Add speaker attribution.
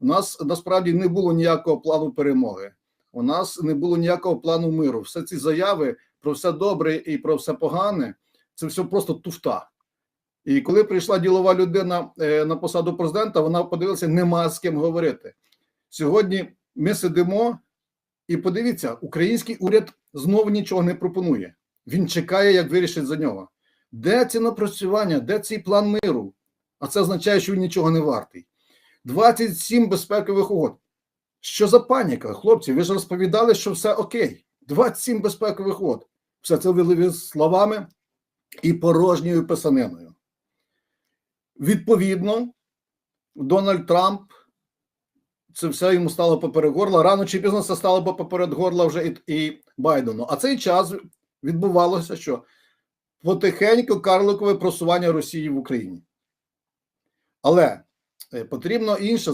Speaker 1: У нас насправді не було ніякого плану перемоги. У нас не було ніякого плану миру. Все ці заяви про все добре і про все погане це все просто туфта. І коли прийшла ділова людина е, на посаду президента, вона подивилася, нема з ким говорити. Сьогодні ми сидимо і подивіться, український уряд знову нічого не пропонує. Він чекає, як вирішить за нього. Де ці напрацювання, де цей план миру? А це означає, що він нічого не вартий. 27 безпекових угод. Що за паніка, хлопці? Ви ж розповідали, що все окей. 27 безпекових угод. Все це вилили словами і порожньою писаниною. Відповідно, Дональд Трамп це все йому стало поперед горла. Рано чи пізно це стало поперед горла вже і, і Байдену. А цей час відбувалося, що потихеньку карликове просування Росії в Україні. Але потрібно інше